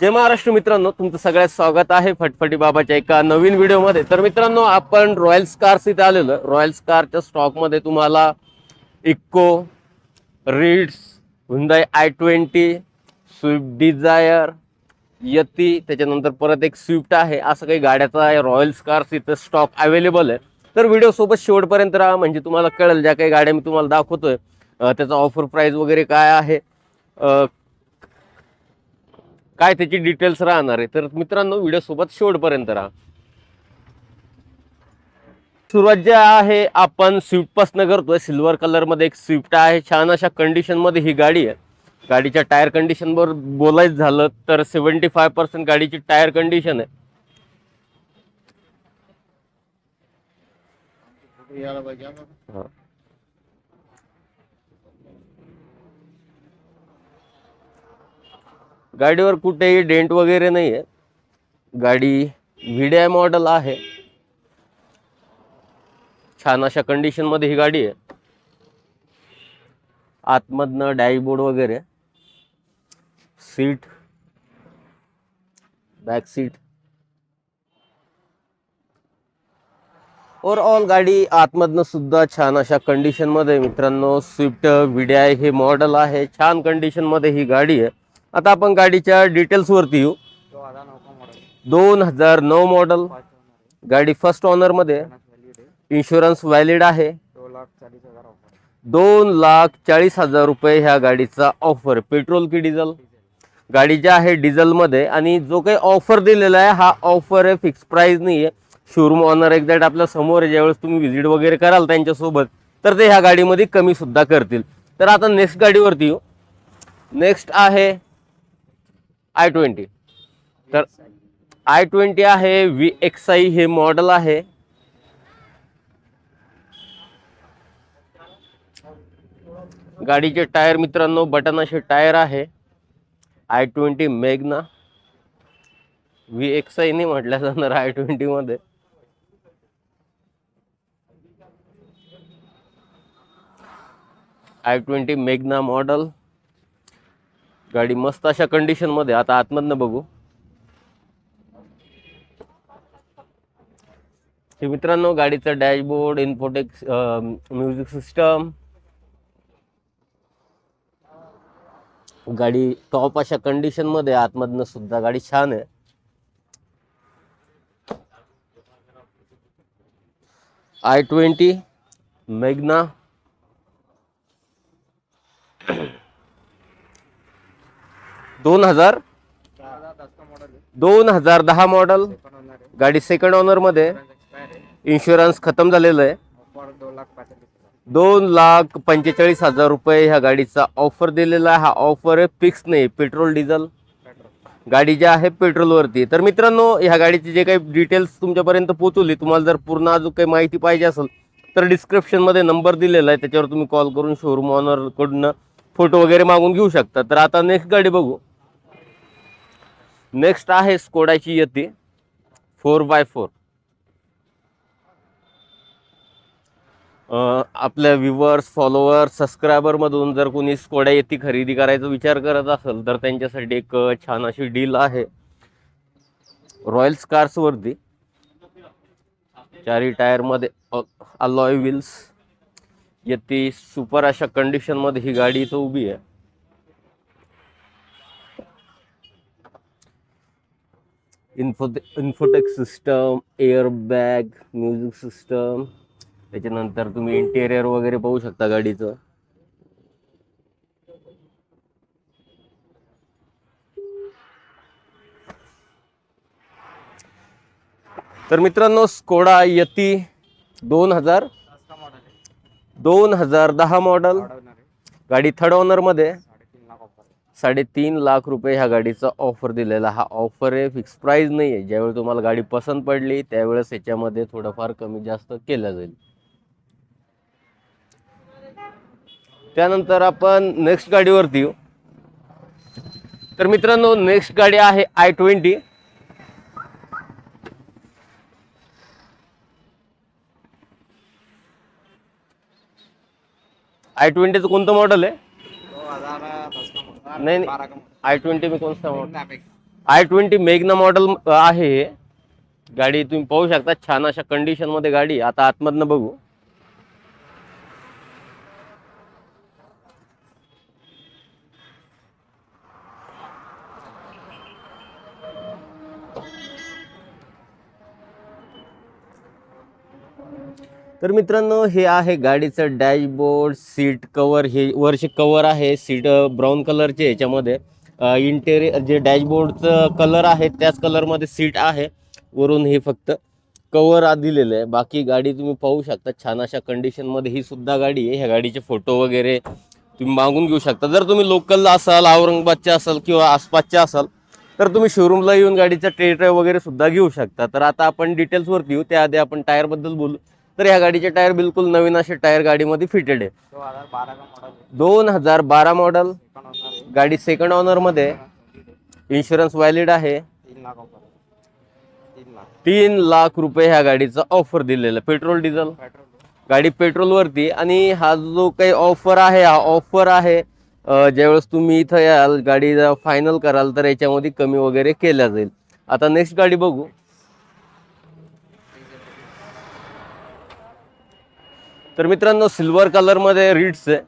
जय महाराष्ट्र मित्रांनो तुमचं सगळ्यात स्वागत आहे फटफटी बाबाच्या एका नवीन व्हिडिओमध्ये. तर मित्रांनो आपण रॉयल्स कार्स इथे आलेलो. रॉयल रॉयल्स स्टॉकमध्ये तुम्हाला Eeco Ritz Hyundai i twenty Swift Dzire यती त्याच्यानंतर परत एक स्विफ्ट आहे. असं काही गाड्याचा आहे रॉयल्स कार्स इथं स्टॉक अवेलेबल आहे. तर व्हिडिओसोबत शेवटपर्यंत राहा. म्हणजे तुम्हाला कळेल ज्या काही गाड्या मी तुम्हाला दाखवतोय त्याचा ऑफर प्राईस वगैरे काय आहे काय त्याची डिटेल्स राहणार आहे? तर मित्रांनो व्हिडिओ सोबत शेवटपर्यंत राहा. सुरुवात जे आहे आपण स्विफ्टपासनं करतोय. सिल्वर कलरमध्ये एक स्विफ्ट आहे. छान अशा कंडिशनमध्ये ही गाडी आहे. गाडीच्या टायर कंडिशनवर बोलायचं झालं तर सेव्हन्टी फाय पर्सेंट गाडीची टायर कंडिशन आहे. गाडीवर कुठेही डेंट वगैरे नाही आहे गाडी व्हिडीआय मॉडेल आहे. छान अशा कंडिशनमध्ये ही गाडी आहे. आतमधनं डॅशबोर्ड वगैरे. सीट बॅक सीट ओव्हरऑल गाडी आतमधनं सुद्धा छान अशा कंडिशनमध्ये मित्रांनो. स्विफ्ट विड्याय हे मॉडेल आहे. छान कंडिशनमध्ये ही गाडी आहे. आता आपण गाडीच्या डिटेल्सवरती येऊ. दोन हजार नऊ मॉडेल गाडी फर्स्ट ऑनरमध्ये इन्शुरन्स व्हॅलिड आहे. दोन लाख चाळीस हजार रुपये ह्या गाडीचा ऑफर पेट्रोल की डिझेल गाडी जी आहे डिझेलमध्ये आणि जो काही ऑफर दिलेला आहे हा ऑफर आहे फिक्स प्राईज नाही आहे शोरूम ऑनर एक्झॅक्ट आपल्यासमोर आहे. ज्यावेळेस तुम्ही व्हिजिट वगैरे कराल त्यांच्यासोबत तर ते ह्या गाडीमध्ये कमी सुद्धा करतील. तर आता नेक्स्ट गाडीवरती येऊ. नेक्स्ट आहे आय ट्वेंटी. तर आय ट्वेंटी आहे व्ही एक्स आय हे मॉडेल आहे. गाडीचे टायर मित्रांनो बटन असे टायर आहे. I twenty Magna V X I नाही म्हटल्या जाणार आय ट्वेंटी मध्ये. आय ट्वेंटी मेगना मॉडल गाडी मस्त अशा कंडिशनमध्ये. आता आतमधनं बघू. मित्रांनो गाडीचं डॅशबोर्ड इन्फोटेक्स म्युझिक सिस्टम गाडी टॉप अशा कंडिशनमध्ये आतमधनं सुद्धा गाडी छान आहे. आय ट्वेंटी मेघना दोन हजार दोन हजार दहा मॉडल गाडी सेकंड ऑनरमध्ये. इन्शुरन्स खतम झालेलं आहे. दोन लाख पंचेचाळीस हजार रुपये ह्या गाडीचा ऑफर दिलेला आहे. हा ऑफर आहे फिक्स नाही पेट्रोल डिझेल गाडी जी आहे पेट्रोलवरती तर मित्रांनो ह्या गाडीचे जे काही डिटेल्स तुमच्यापर्यंत पोहोचवली तुम्हाला जर पूर्ण अजून काही माहिती पाहिजे असेल तर डिस्क्रिप्शनमध्ये नंबर दिलेला आहे. त्याच्यावर तुम्ही कॉल करून शोरूम ऑनरकडून फोटो वगैरे मागून घेऊ शकता. तर आता नेक्स्ट गाडी बघू. नेक्स्ट आहे स्कोडाची येते. फोर बाय फोर आपल्या व्ह्युअर्स फॉलोअर्स सबस्क्रायबरमधून जर कोणी स्कोडा येती खरेदी करायचा विचार करत असेल तर त्यांच्यासाठी एक छान अशी डील आहे. रॉयल्स कार्सवरती चारी टायरमध्ये अलॉय व्हील्स येते सुपर अशा कंडिशनमध्ये ही गाडी इथं उभी आहे. Info infotech system airbag music system त्याच्यानंतर तुम्ही इंटेरियर वगैरे पाहू शकता गाडीचं. तर मित्रांनो स्कोडा यती दोन हजार दोन हजार दहा मॉडल गाडी थर्ड ओनरमध्ये साढ़े तीन लाख ऑफर है साडेतीन लाख रुपये ह्या गाडीचा ऑफर दिलेला. हा ऑफर आहे फिक्स प्राईज नाही आहे ज्यावेळी तुम्हाला गाडी पसंत पडली त्यावेळेस याच्यामध्ये थोडंफार कमी जास्त केलं जाईल. त्यानंतर आपण नेक्स्ट गाडीवरती येऊ. तर मित्रांनो नेक्स्ट गाडी आहे आय ट्वेंटी आय ट्वेंटीचं कोणतं मॉडेल आहे दो हजार दस का मॉडल नहीं, नहीं। आय ट्वेंटी में model apex i twenty Magna model आहे. गाडी तुम्ही पाहू शकता छान अशा कंडिशनमध्ये गाडी. आता आतमधनं बघू. तर मित्रांनो हे आहे गाडीचं डॅशबोर्ड सीट कवर हे वरचे कवर आहे सीट ब्राऊन कलरचे याच्यामध्ये. इंटेरियर जे डॅशबोर्डचं कलर आहे त्याच कलरमध्ये सीट आहे. वरून हे फक्त कवर दिलेलं आहे. बाकी गाडी तुम्ही पाहू शकता छान अशा कंडिशनमध्ये ही सुद्धा गाडी आहे. ह्या गाडीचे फोटो वगैरे तुम्ही मागून घेऊ शकता. जर तुम्ही लोकलला असाल औरंगाबादच्या असाल किंवा आसपासच्या असाल तर तुम्ही शोरूमला येऊन गाडीचा टेस्ट ड्राईव्ह वगैरे सुद्धा घेऊ शकता. तर आता आपण डिटेल्सवरती येऊ. त्याआधी आपण टायरबद्दल बोलू. तर ह्या गाडीचे टायर बिलकुल नवीन असे टायर गाडीमध्ये फिटेड आहे. दोन हजार बारा मॉडल गाडी सेकंड ऑनरमध्ये इन्शुरन्स व्हॅलिड आहे. तीन लाख रुपये ह्या गाडीचा ऑफर दिलेला पेट्रोल डिझेल पेट्रोल गाडी पेट्रोलवरती आणि हा जो काही ऑफर आहे हा ऑफर आहे ज्यावेळेस तुम्ही इथं याल गाडी फायनल कराल तर याच्यामध्ये कमी वगैरे केल्या जाईल. आता नेक्स्ट गाडी बघू. तर मित्रांनो सिल्वर कलरमध्ये रिट्स आहे.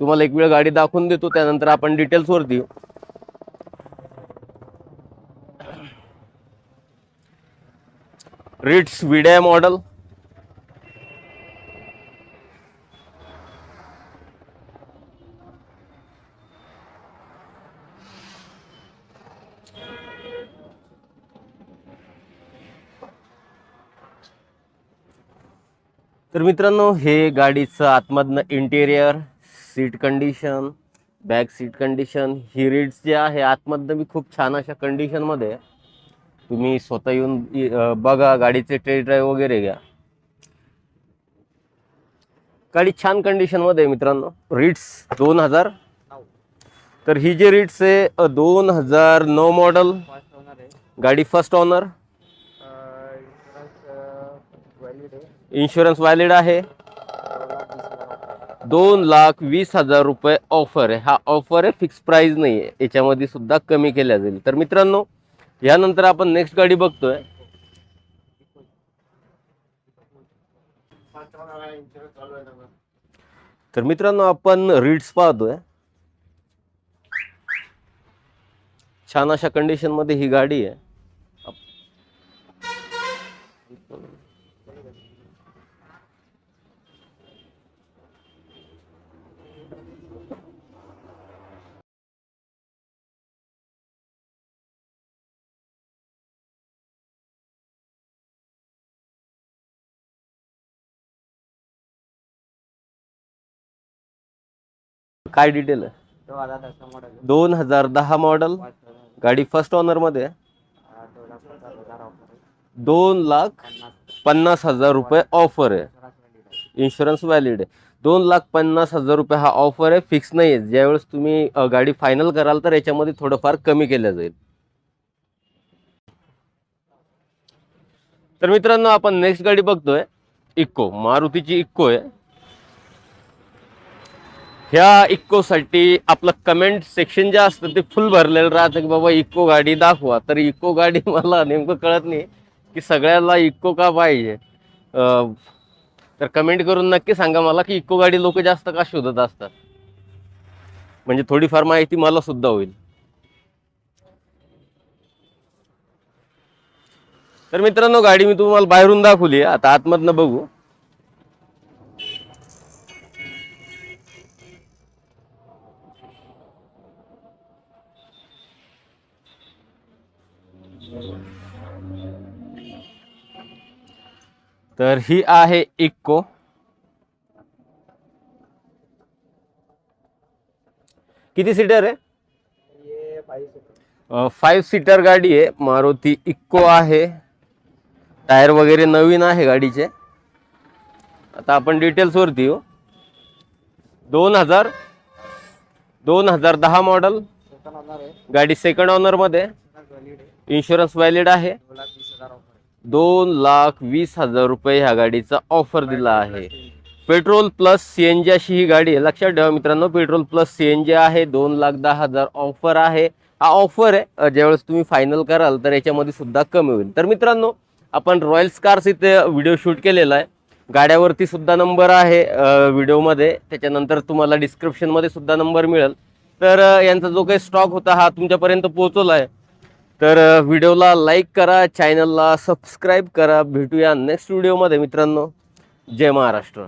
तुम्हाला एक वेळ गाडी दाखवून देतो त्यानंतर आपण डिटेल्सवर देऊ रिट्स विड्या मॉडल तर मित्रांनो हे गाडीचं आतमधनं interior seat condition back seat condition ही रीड्स जे आहे आतमधनं बी खूप छान अशा कंडिशनमध्ये. तुम्ही स्वतः येऊन बघा गाडीचे टेस्ट ड्राईव्ह वगैरे घ्या. गाडी छान कंडिशनमध्ये आहे मित्रांनो. रीड्स दोन हजार तर ही जी रीड्स आहे दोन हजार नऊ मॉडल गाडी फर्स्ट ऑनर इन्शुरन्स व्हॅलिड आहे. दोन लाख वीस हजार रुपये ऑफर आहे. हा ऑफर आहे फिक्स प्राईज नाही आहे. याच्यामध्ये सुद्धा कमी केल्या जाईल. तर मित्रांनो यानंतर आपण नेक्स्ट गाडी बघतोय. तर मित्रांनो आपण रीड्स पाहतोय. छान अशा कंडिशनमध्ये ही गाडी आहे. काय डिटेल आहे? दोन हजार दहा मॉडेल गाडी फर्स्ट ऑनरमध्ये दोन लाख पन्नास हजार रुपये ऑफर आहे. इन्शुरन्स व्हॅलिड आहे. दोन लाख पन्नास हजार रुपये हा ऑफर आहे. फिक्स नाही आहे. ज्यावेळेस तुम्ही अ, गाडी फायनल कराल तर याच्यामध्ये थोडंफार कमी केलं जाईल. तर मित्रांनो आपण नेक्स्ट गाडी बघतोय. इक्को मारुतीची इक्को आहे. ह्या इक्कोसाठी आपलं कमेंट सेक्शन जे असतं ते फुल भरलेलं राहतं की बाबा इको गाडी दाखवा. तर इको गाडी मला नेमकं कळत नाही की सगळ्याला इक्को का पाहिजे. तर कमेंट करून नक्की सांगा मला की इको गाडी लोक जास्त का शोधत असतात. म्हणजे थोडीफार माहिती मला सुद्धा होईल. तर मित्रांनो गाडी मी तुम्हाला बाहेरून दाखवली आहे. आता आतमधनं बघू. तर ही आहे इक्को किती सीटर आहे? फाईव्ह सीटर गाडी आहे. मारुती इक्को आहे. टायर वगैरे नवीन आहे गाडीचे. आता आपण डिटेल्स वरती येऊ. दोन हजार दोन हजार दहा मॉडल गाडी सेकंड ऑनरमध्ये इन्शुरन्स व्हॅलिड आहे. दोन लाख वीस हजार रुपये ह्या गाडीचा ऑफर दिला आहे. Petrol plus C N G अशी ही गाडी आहे. लक्षात ठेवा मित्रांनो petrol plus C N G आहे. दोन लाख दहा हजार ऑफर आहे. हा ऑफर आहे. ज्यावेळेस तुम्ही फायनल कराल तर याच्यामध्ये सुद्धा कमी होईल. तर मित्रांनो आपण रॉयल स्कार्स इथे व्हिडिओ शूट केलेला आहे. गाड्यावरती सुद्धा नंबर आहे व्हिडिओमध्ये त्याच्यानंतर तुम्हाला डिस्क्रिप्शनमध्ये सुद्धा नंबर मिळेल. तर यांचा जो काही स्टॉक होता हा तुमच्यापर्यंत पोहोचवला आहे. तर व्हिडिओला लाईक करा चॅनलला सबस्क्राईब करा. भेटूया नेक्स्ट व्हिडिओमध्ये मित्रांनो. जय महाराष्ट्र.